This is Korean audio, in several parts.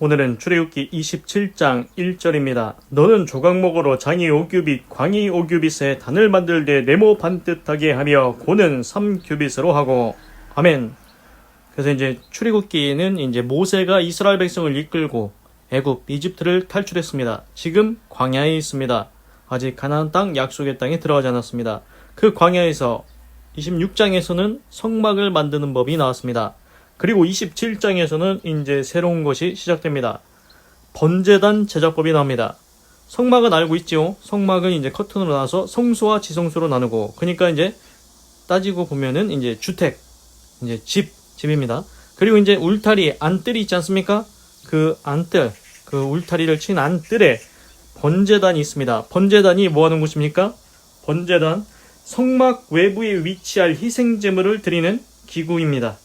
오늘은 출애굽기 27장 1절입니다. 너는 조각목으로 장이 오규빗, 광이 오규빗의 단을 만들되 네모 반듯하게 하며 고는 3규빗으로 하고 아멘. 그래서 이제 출애굽기는 이제 모세가 이스라엘 백성을 이끌고 애굽 이집트를 탈출했습니다. 지금 광야에 있습니다. 아직 가나안 땅 약속의 땅에 들어가지 않았습니다. 그 광야에서 26장에서는 성막을 만드는 법이 나왔습니다. 그리고 27장에서는 이제 새로운 것이 시작됩니다. 번제단 제작법이 나옵니다. 성막은 알고 있지요. 성막은 이제 커튼으로 나눠서 성소와 지성소로 나누고 그러니까 이제 따지고 보면은 이제 주택, 이제 집, 집입니다. 그리고 이제 울타리 안뜰이 있지 않습니까? 그 안뜰, 그 울타리를 친 안뜰에 번제단이 있습니다. 번제단이 뭐 하는 곳입니까? 번제단 성막 외부에 위치할 희생제물을 드리는 기구입니다.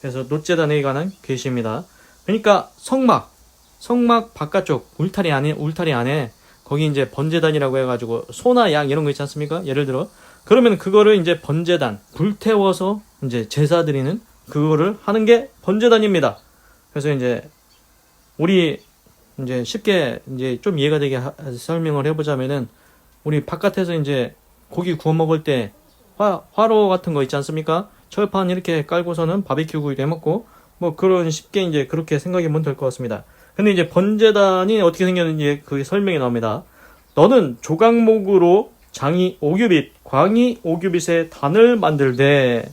그래서 노제단에 관한 계시입니다. 그러니까 성막, 성막 바깥쪽 울타리 안에 울타리 안에 거기 이제 번제단이라고 해가지고 소나 양 이런 거 있지 않습니까? 예를 들어 그러면 그거를 이제 번제단 불태워서 이제 제사 드리는 그거를 하는 게 번제단입니다. 그래서 이제 우리 이제 쉽게 이제 좀 이해가 되게 하- 설명을 해보자면은 우리 바깥에서 이제 고기 구워 먹을 때 화, 화로 같은 거 있지 않습니까? 철판 이렇게 깔고서는 바비큐 구이도 해 먹고 뭐 그런 쉽게 이제 그렇게 생각하면 될 것 같습니다. 근데 이제 번제단이 어떻게 생겼는지 그게 설명이 나옵니다. 너는 조각목으로 장이 오규빗, 광이 오규빗의 단을 만들되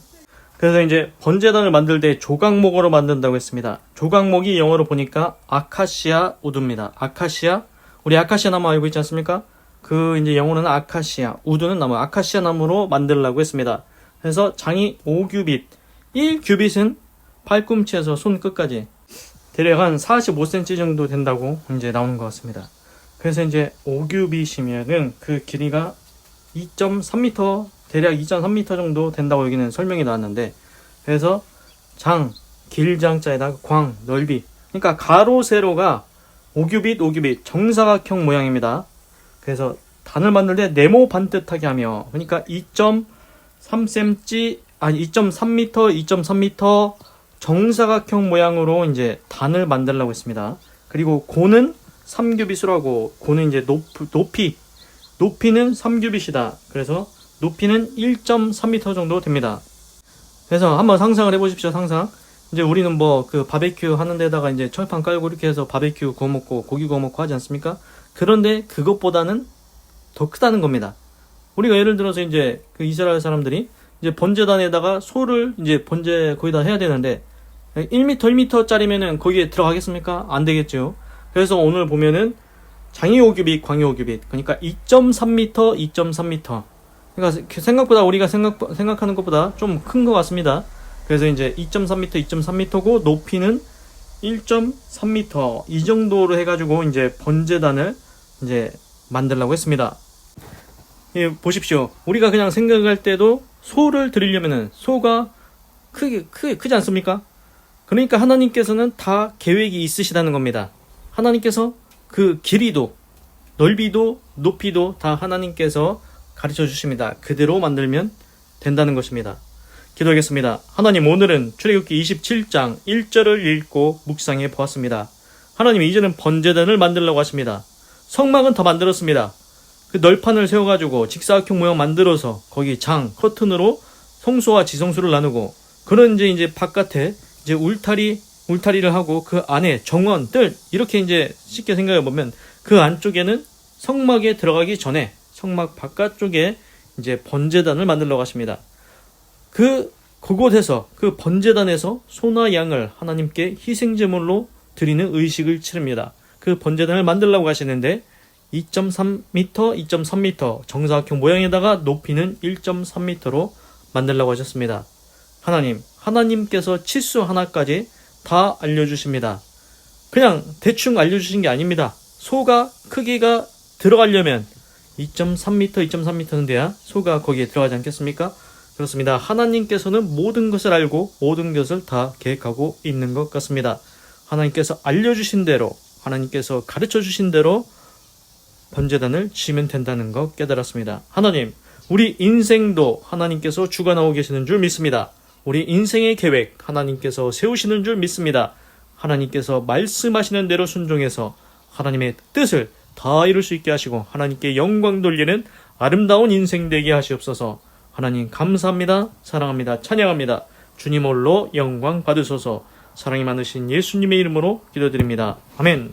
그래서 이제 번제단을 만들 때 조각목으로 만든다고 했습니다. 조각목이 영어로 보니까 아카시아 우드입니다. 아카시아 우리 아카시아 나무 알고 있지 않습니까? 그 이제 영어로는 아카시아, 우드는 나무, 아카시아 나무로 만들라고 했습니다. 그래서 장이 5규빗, 1규빗은 팔꿈치에서 손끝까지 대략 한 45cm 정도 된다고 이제 나오는 것 같습니다. 그래서 이제 5규빗이면은 그 길이가 2.3m, 대략 2.3m 정도 된다고 여기는 설명이 나왔는데, 그래서 장, 길장자에다가 광, 넓이. 그러니까 가로, 세로가 5규빗, 5규빗, 정사각형 모양입니다. 그래서 단을 만들 때 네모 반듯하게 하며, 그러니까 2.3cm, 아니 2.3m, 2.3m 정사각형 모양으로 이제 단을 만들려고 했습니다. 그리고 고는 3규빗으로 하고, 고는 이제 높, 높이, 높이는 3규빗이다. 그래서 높이는 1.3m 정도 됩니다. 그래서 한번 상상을 해보십시오, 상상. 이제 우리는 뭐 그 바베큐 하는 데다가 이제 철판 깔고 이렇게 해서 바베큐 구워 먹고 고기 구워 먹고 하지 않습니까? 그런데 그것보다는 더 크다는 겁니다. 우리가 예를 들어서 이제 그 이스라엘 사람들이 이제 번제단에다가 소를 이제 번제 거기다 해야 되는데 1m, 1m짜리면은 거기에 들어가겠습니까? 안 되겠죠. 그래서 오늘 보면은 장이 5규빗, 광이 5규빗. 그러니까 2.3m, 2.3m. 그러니까 생각보다 우리가 생각, 생각하는 것보다 좀 큰 것 같습니다. 그래서 이제 2.3m, 2.3m고 높이는 1.3m 이 정도로 해가지고 이제 번제단을 이제 만들려고 했습니다. 예, 보십시오. 우리가 그냥 생각할 때도 소를 드리려면은 소가 크게, 크게, 크지 않습니까? 그러니까 하나님께서는 다 계획이 있으시다는 겁니다. 하나님께서 그 길이도, 넓이도, 높이도 다 하나님께서 가르쳐 주십니다. 그대로 만들면 된다는 것입니다. 기도하겠습니다. 하나님 오늘은 출애굽기 27장 1절을 읽고 묵상해 보았습니다. 하나님 이제는 번제단을 만들려고 하십니다. 성막은 다 만들었습니다. 그 널판을 세워가지고 직사각형 모양 만들어서 거기 장, 커튼으로 성소와 지성소를 나누고 그런 이제 이제 바깥에 이제 울타리 울타리를 하고 그 안에 정원, 뜰 이렇게 이제 쉽게 생각해 보면 그 안쪽에는 성막에 들어가기 전에 성막 바깥쪽에 이제 번제단을 만들려고 하십니다. 그 그곳에서 그 번제단에서 소나 양을 하나님께 희생제물로 드리는 의식을 치릅니다. 그 번제단을 만들려고 하시는데 2.3m, 2.3m 정사각형 모양에다가 높이는 1.3m로 만들려고 하셨습니다. 하나님, 하나님께서 치수 하나까지 다 알려주십니다. 그냥 대충 알려주신 게 아닙니다. 소가 크기가 들어가려면 2.3m, 2.3m는 돼야 소가 거기에 들어가지 않겠습니까? 그렇습니다. 하나님께서는 모든 것을 알고 모든 것을 다 계획하고 있는 것 같습니다. 하나님께서 알려주신 대로, 하나님께서 가르쳐 주신 대로 번제단을 지면 된다는 것 깨달았습니다. 하나님, 우리 인생도 하나님께서 주관하고 계시는 줄 믿습니다. 우리 인생의 계획 하나님께서 세우시는 줄 믿습니다. 하나님께서 말씀하시는 대로 순종해서 하나님의 뜻을 다 이룰 수 있게 하시고 하나님께 영광 돌리는 아름다운 인생 되게 하시옵소서. 하나님 감사합니다. 사랑합니다. 찬양합니다. 주님 홀로 영광 받으소서. 사랑이 많으신 예수님의 이름으로 기도드립니다. 아멘.